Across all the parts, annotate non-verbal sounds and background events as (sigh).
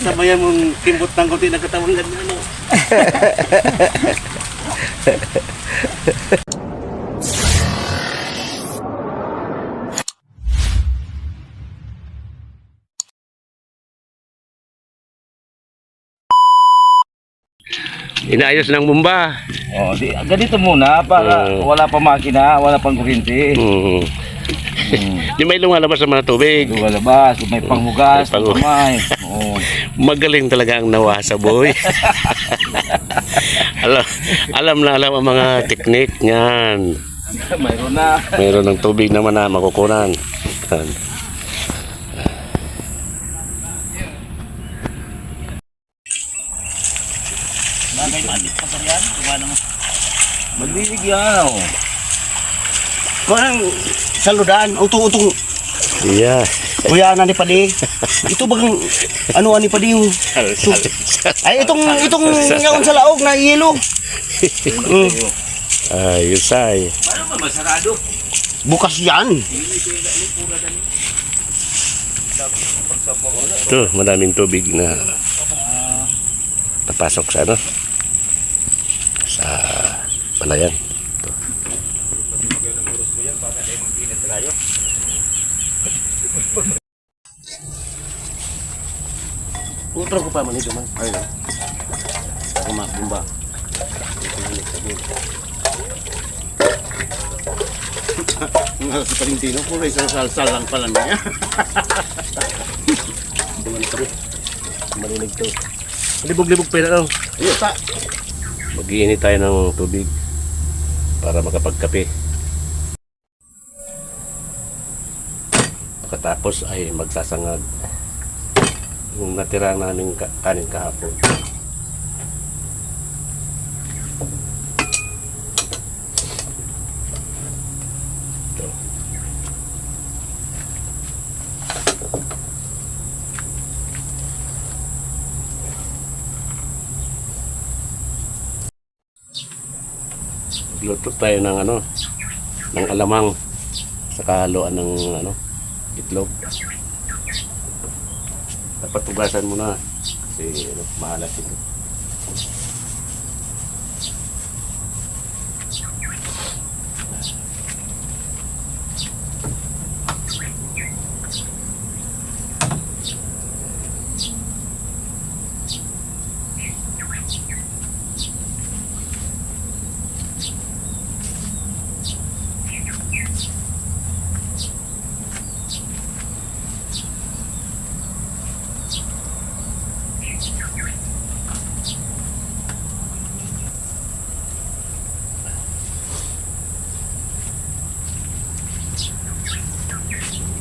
Sabayan mong kimbot ng kunti ng katawan ganyan, ano? Inayos ng bumba. Oh, di, ganito muna para Mm. wala pa makina, wala pang kuryente. Mm. Yung may lumalabas sa mga tubig. Lumalabas, may panghugas, May panghugas. may. Oh. Magaling talaga ang nawasa boy. (laughs) alam, alam na alam ang mga teknik niyan. Mayroon na. Mayroon ng tubig naman na makukunan. Yan. Bagay malit pa yan. Kumana mo. Magbibigyan oh. Parang saludan, utong-utong Yeah. kuya na ni Padi. Ito bagang ano ani Padi yung ay itong itong ngaon sa laog na yelo. Mm, ay. Paano ba masarado? bukas yan. Ito, madaming tubig na napasok sa ano? Sa palayan. Ito. Utro ko pa man ito man. Ay na. Ako makbumba. Nga si Palintino po, isang salsal lang pala niya. Marinig to. Libog-libog pa na Iyo ta. Mag-iinit tayo ng tubig para makapagkape. Pagkatapos ay magsasangag yung natira namin ka- kanin kahapon. Luto tayo ng ano, ng alamang sa kahaluan ng ano, itlog. Dapat tugasan mo na kasi ano, maalat ito.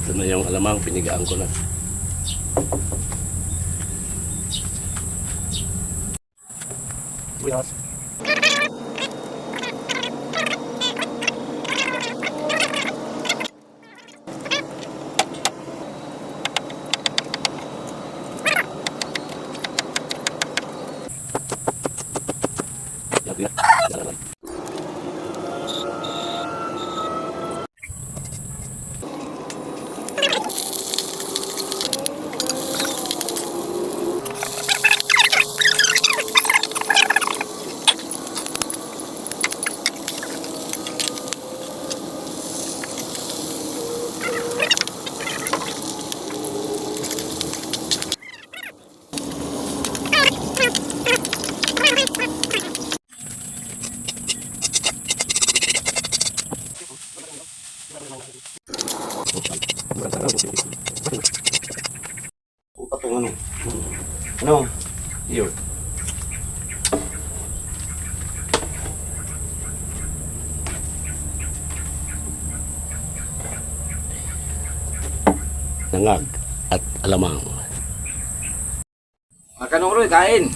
Ito na yung alamang, pinigaan ko na. Patong ano. Ano? Yun. Nangag at alamang. Mga kanong Roy, kain.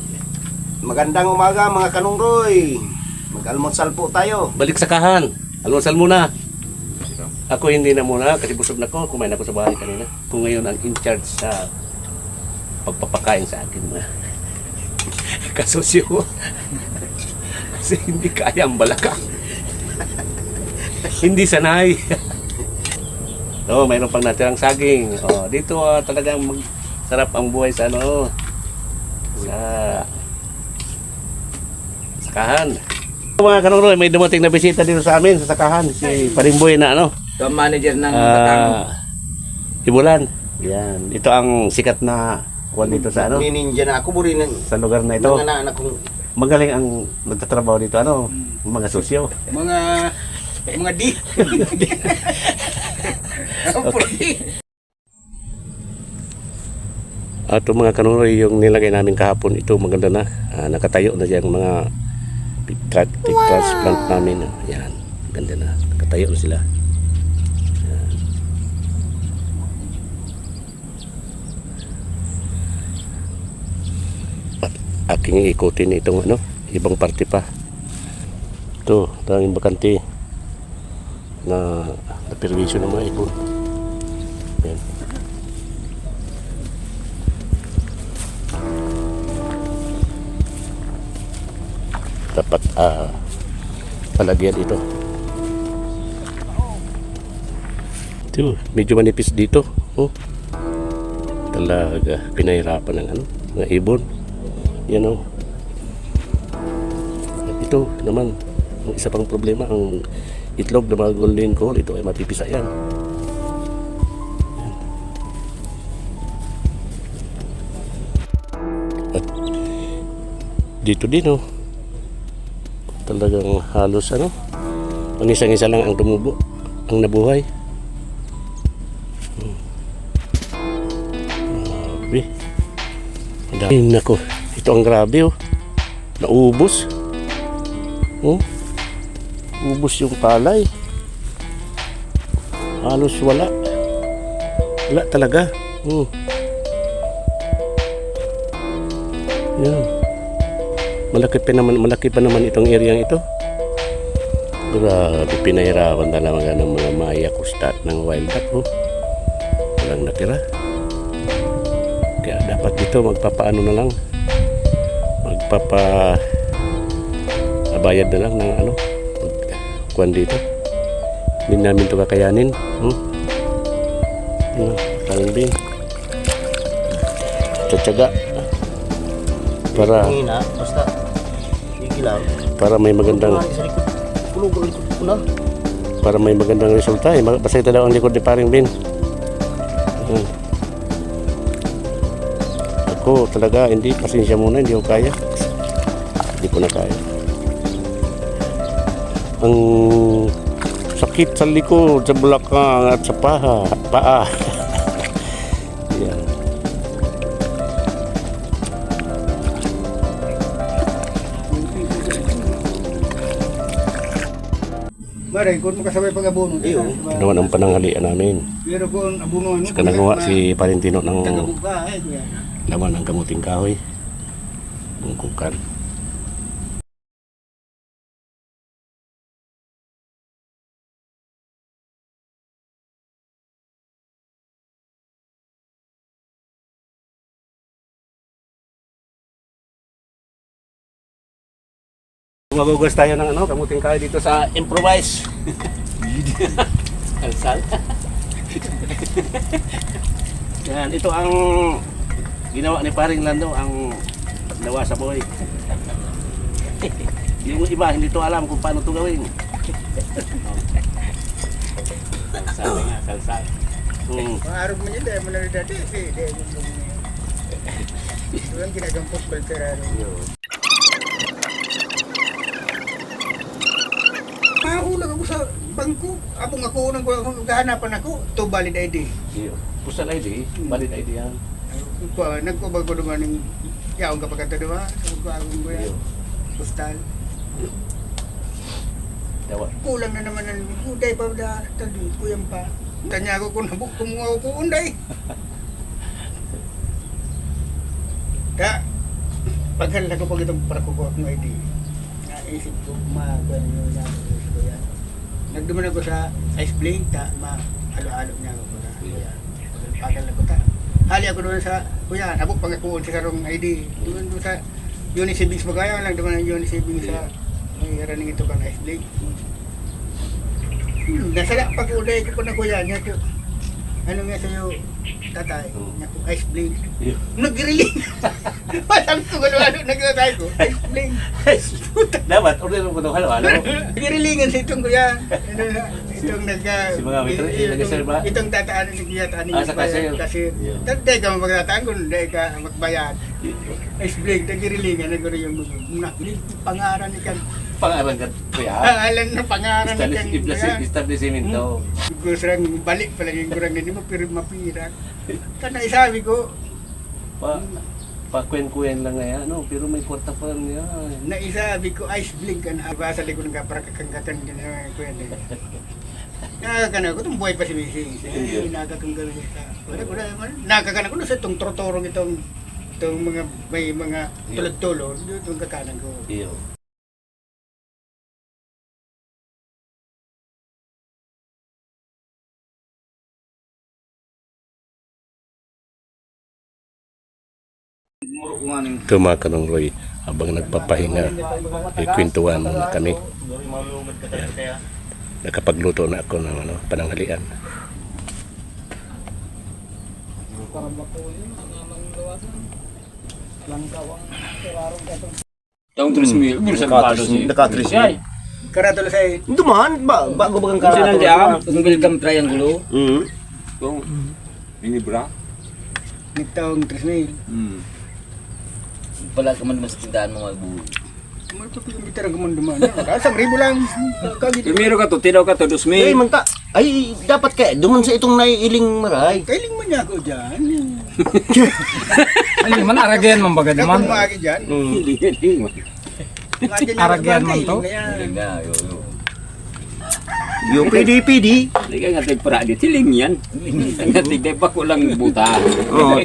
(laughs) Magandang umaga mga kanungroy. Mag-almusal po tayo. Balik sa kahan. Almusal muna. Ako hindi na muna kasi busog na ko. Kumain ako sa bahay kanina. Kung ngayon ang in charge sa pagpapakain sa akin mga kasosyo ko. kasi hindi kaya ang balakang. hindi sanay. Oh, mayroon pang natirang saging. Oh, dito ah, talagang mag- sarap ang buhay sa ano sa sakahan. Mga kanong may dumating na bisita dito sa amin sa sakahan si Parimboy na ano. Ito ang manager ng Batang. Ah, Ibulan. Yan. Ito ang sikat na kuwan dito sa ano Nininja na ako buri ng sa lugar na ito. mga anak kong Magaling ang nagtatrabaho dito ano, mga sosyo. mga mga di. (laughs) At yung mga kanunoy yung nilagay namin kahapon, ito maganda na. Ah, nakatayo na dyan yung mga pig pig transplant namin. Yan, ganda na. Nakatayo na sila. Yan. At aking ikutin itong ano, ibang parte pa. Ito, daming bakante na naperwisyo ng mga ibon. Yan. dapat ah palagyan ito. Ito, medyo manipis dito. Oh. Talaga, pinahirapan ng ano, mga ibon. Oh. At ito naman, ang isa pang problema, ang itlog ng mga golden coal, ito ay matipisa yan. At dito din oh talagang halos ano ang isang isa lang ang tumubo ang nabuhay Hmm. grabe Ang dami. Nako ito ang grabe oh. Naubos. Oh. Ubos yung palay. Halos wala. Wala talaga. Oh. Yan. Malaki pa naman malaki pa naman itong area ito. Grabe pinahirapan talaga ng mga maya kustat ng wild duck oh. walang natira. Kaya dapat dito magpapaano na lang magpapa abayad na lang ng ano kuan dito hindi namin ito kakayanin hmm? ano, kalbing tsatsaga para basta para may magandang para may magandang resulta eh. Basta ito daw ang likod ni paring Bin. Hmm. Ako talaga hindi pasensya muna hindi ko kaya. Hindi ko na kaya. Ang sakit sa likod, sa bulakang at sa paha, paa. (laughs) Yan. Maray, kung makasabay pag-abono. Iyo. Ano naman ang pananghalian namin. Pero kung abono ano, Sa kanagawa si Palentino ng laman ng kamuting kahoy. Bungkukan. Magugas tayo ng ano, kamuting kahoy dito sa improvise. (laughs) Kalsal. Yan, ito ang ginawa ni Paring Lando ang nawa sa buhay. (laughs) Yung iba hindi to alam kung paano to gawin. (laughs) Kalsal nga, kalsal. Hmm. Maarog man yun, dahil mo na rin dati. Eh, dahil mo na Ito ang ginagampot palterano. Mahulag ako sa bangko. Abong ako unang ko, gahanapan ako. Ito valid ID. Iyo. Pusa ID, valid ID yan. Ko, nagkubag ko naman ng yaong kapag ito diba? Nagkubagong ko yan. Postal. Dawa. Kulang na naman ng uday pa da tadi kuyang pa. Tanya ako kung nabuk kumuha ko unday. (laughs) Kaya paghalala ko pag itong para ko ng ID. Naisip ko magawa nyo na ko yan. Nagduman ako sa ice blade ta ma halo-halo niya ako para kuya. Pagal na ko ta. Hali ako doon sa kuya, nabuk pag ako sa karong ID. Doon doon sa Unisibings bagaya lang duman ang Unisibings sa may running ito kang ice blade. Hmm, nasala pag ulay ko na kuya niya ano nga sa'yo, tatay, Oo. naku, ice blink. Iyo. Nag-reling. Parang ko ano ano nagtatay ko, ice blink. Dapat, order mo ito, halo, halo. (laughs) Nag-relingan sa itong kuya. Ano itong nag... Si mga waiter, nag-serve ba? Itong tataan ng kuya, taan Ah, sa cashier. Kasi, Yeah. tatay ka magtataan kung hindi ka magbayad. Ice blink, nag-relingan, nag yung nakilig, pangaran ni kan. Pangalan ka, kuya. Alam na pangaran ni kan. Establishment establishmento. Gusto lang balik pala yung kurang hindi mo pero mapirat. Kana isabi ko, Pa, pa kuen-kuen lang nga ano, pero may kwarta pa niya. naisabi ko ice blink ka na basa di ko nang kaprakakangkatan ka na kwento. Nakakana ko itong buhay pa si Missy. Yeah. Nakakang gawin ka. Na Nakakana ko na sa itong trotorong itong itong mga may mga tulad-tulad itong kakanan ko. Iyo. Tumakanong Roy habang nagpapahinga. Ikwentuhan muna kami. Ayan. Nakapagluto na ako ng ano, pananghalian. Taong 3 mil, bulsa ng palo si. Nakatris Ay, Karatol sa Duman, ba, bago bagang kasi nanti karato. ah, kung welcome triangulo. Mm. Kung minibra. nagtaong 3 mil. Hmm. Pala ka man naman sa tindahan mo magbuhay. Ano ito yung bitara gumanduman? Kasang ribo lang. Kagito. Primero ka to, tinaw ka to, 2 Ay, mil. manta. Ay, dapat kaya duman sa itong naiiling maray. Kailing mo niya ako dyan. (laughs) Ay, man aragayan man baga Ako naman. kumagi dyan. Mm. Hindi, hindi. Aragyan man to? kailing na, yo, yo. Yung PD-PD. Hindi ka nga para di tiling yan. Nga tigay pa ko lang buta. Oo.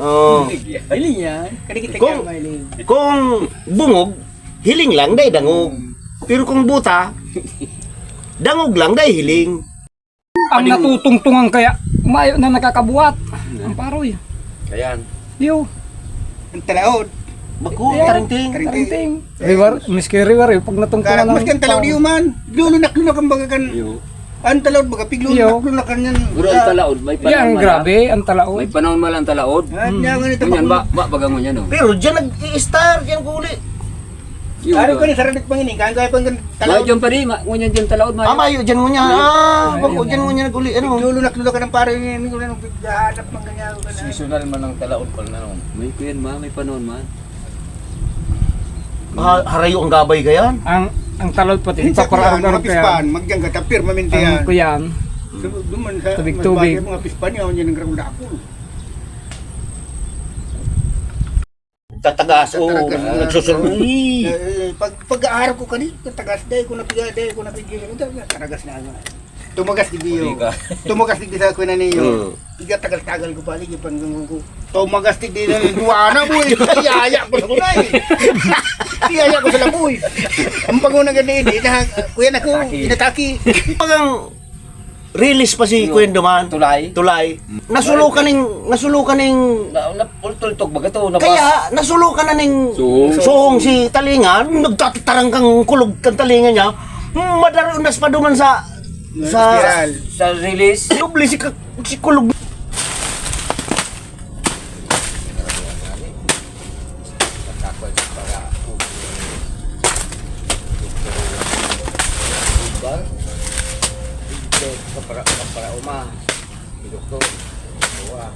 Oh. Kailing yan. Kung-. Kung bungog, hiling lang day dangog. Pero kung buta, dangog lang day hiling. Ang natutungtungan kaya, mayo na nakakabuhat. Ang paroy. Ayan. Yo, Ang talaod. Baku, Yeah. tarinting. tarinting. River, miski river, eh, pag natungtungan Karak mas kan talaod paro. iyo man. Lulunak-lunak ang baga kan. Yo. Ang talaod baga Yo. piglunak-lunak kan yan. Guro ang talaod, may panahon Yan, grabe, ang talaod. May panahon man lang talaod. At niya nga nito. Ngunyan ba, ba baga mo yan oh. Pero dyan nag-i-star yan kuli. Yo, Ano ka ni saradik pangini? Kaya kaya pang talaod. dyan pa rin, ngunyan dyan talaod, may. mayo, dyan mo niya. Ah, bako, dyan mo niya naguli. Ano? Lulunak-lunak ka ng yun. Hindi ko na nung bigdahanap mang ganyan. ko na. Seasonal man ang talaon pala na. May kuyan ma, may panahon man. Ha, harayo ang gabay kayan. Ang ang talod pati, Hindi sa sa para kuyan, mga pispan. Magyang ka tapir, maminti Ang yan. kuyan, So, Duman sa Tubig-tubig. mga pispan niya. Yan ang grang ako. Tatagas, oo. Tatagas. Nagsusunod. Eh, pag pag-aaral ko kani, tagas day ko napiga day ko napigil. Taragas na ako. Tumagas di biyo. Tumagas di sa ko na niyo. Iga tagal-tagal ko pali gipan ko. Tumagas di di na duwana mo. Iyaya ko sa kunay. Iyaya ko sa laboy. Ang paguna gani di na kuya na ko inataki. Pagang release pa si Kuya Duman. Tulay. Tulay. Nasulukan ning nasulukan ning Na, na, pultultog baga to. Nabas. kaya nasulukan na ning Suhong. si Talingan, nagtatitarang kang kulog kang talingan niya. Hmm, Madarunas pa duman sa sa Spiral. Sa release. Nubli si, si kulog. Bar. Kapara, kapara uma. Doktor. Dua.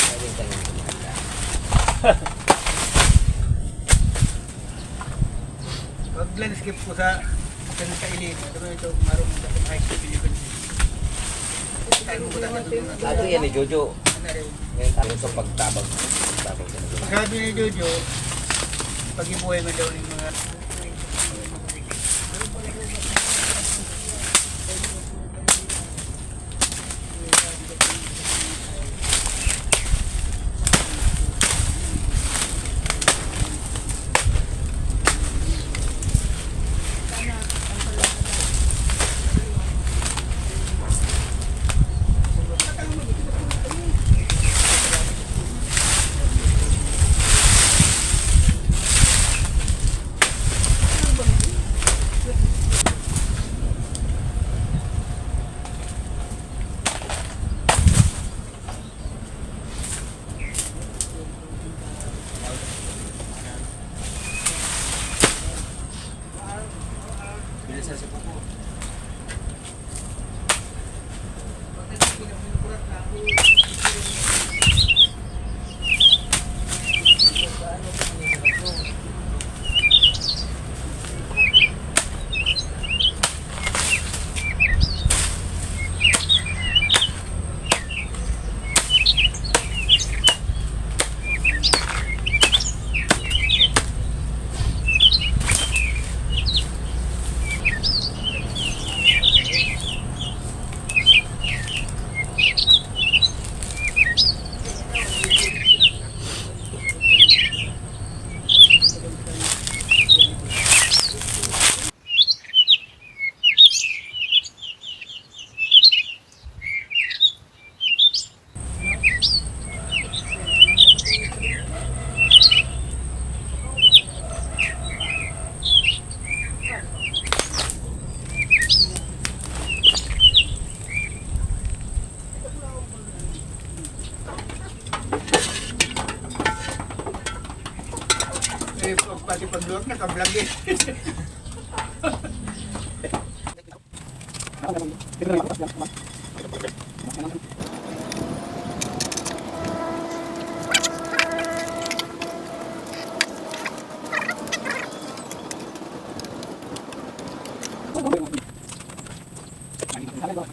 Ayun tayo. Pag landscape ko sa sa sa ilin, ano ito marong sa high school doon. Ato yan ni Jojo. Ano. Ngayon tayo sa pagtabag. Sabi ni Jojo, pag ibuhay mo daw ng mga pagluwag naka-vlog eh.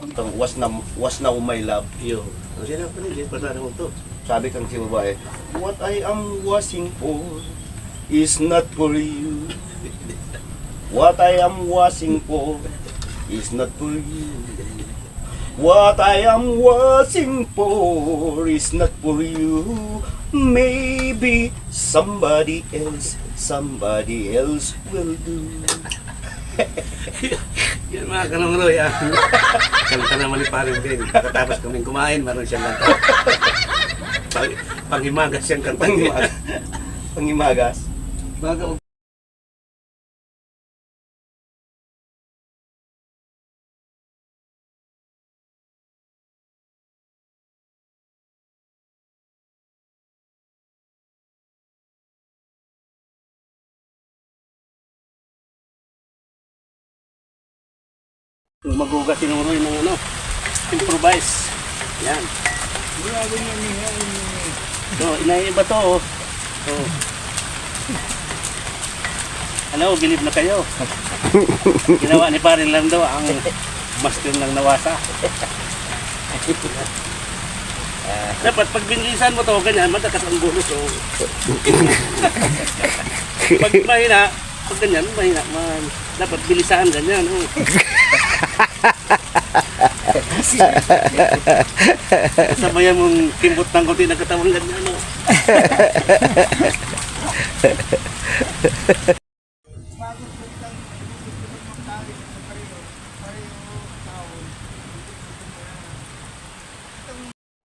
Itong was na was now my love. Yo. Ano siya na panili? Pasada mo to. Sabi kang si babae, What I am washing for is not for you. What I am washing for is not for you. What I am washing for is not for you. Maybe somebody else, somebody else will do. (laughs) Yan mga kanongroy ah. Kanta naman ni Paring Ben. Pagkatapos kaming kumain, meron siyang kanta. (laughs) Pang, panghimagas siyang kanta. Pangimagas. Pangimagas. Baga magugas si Noroy ng ano, improvise. Yan. So, inaiba to. Oh. Oh. Ano, gilib na kayo. (laughs) Ginawa ni Parin lang daw ang master ng nawasa. Dapat pag binilisan mo to, ganyan, matakas ang gulo. So, pag mahina, pag ganyan, mahina. Man, dapat bilisan, ganyan. Oh. Sabayan mong kimbot ng konti ng katawan ganyan. Oh. (laughs)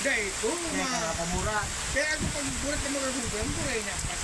Dahil ko, mga pamura. Kaya ako pag burat na mga gugan, buray na.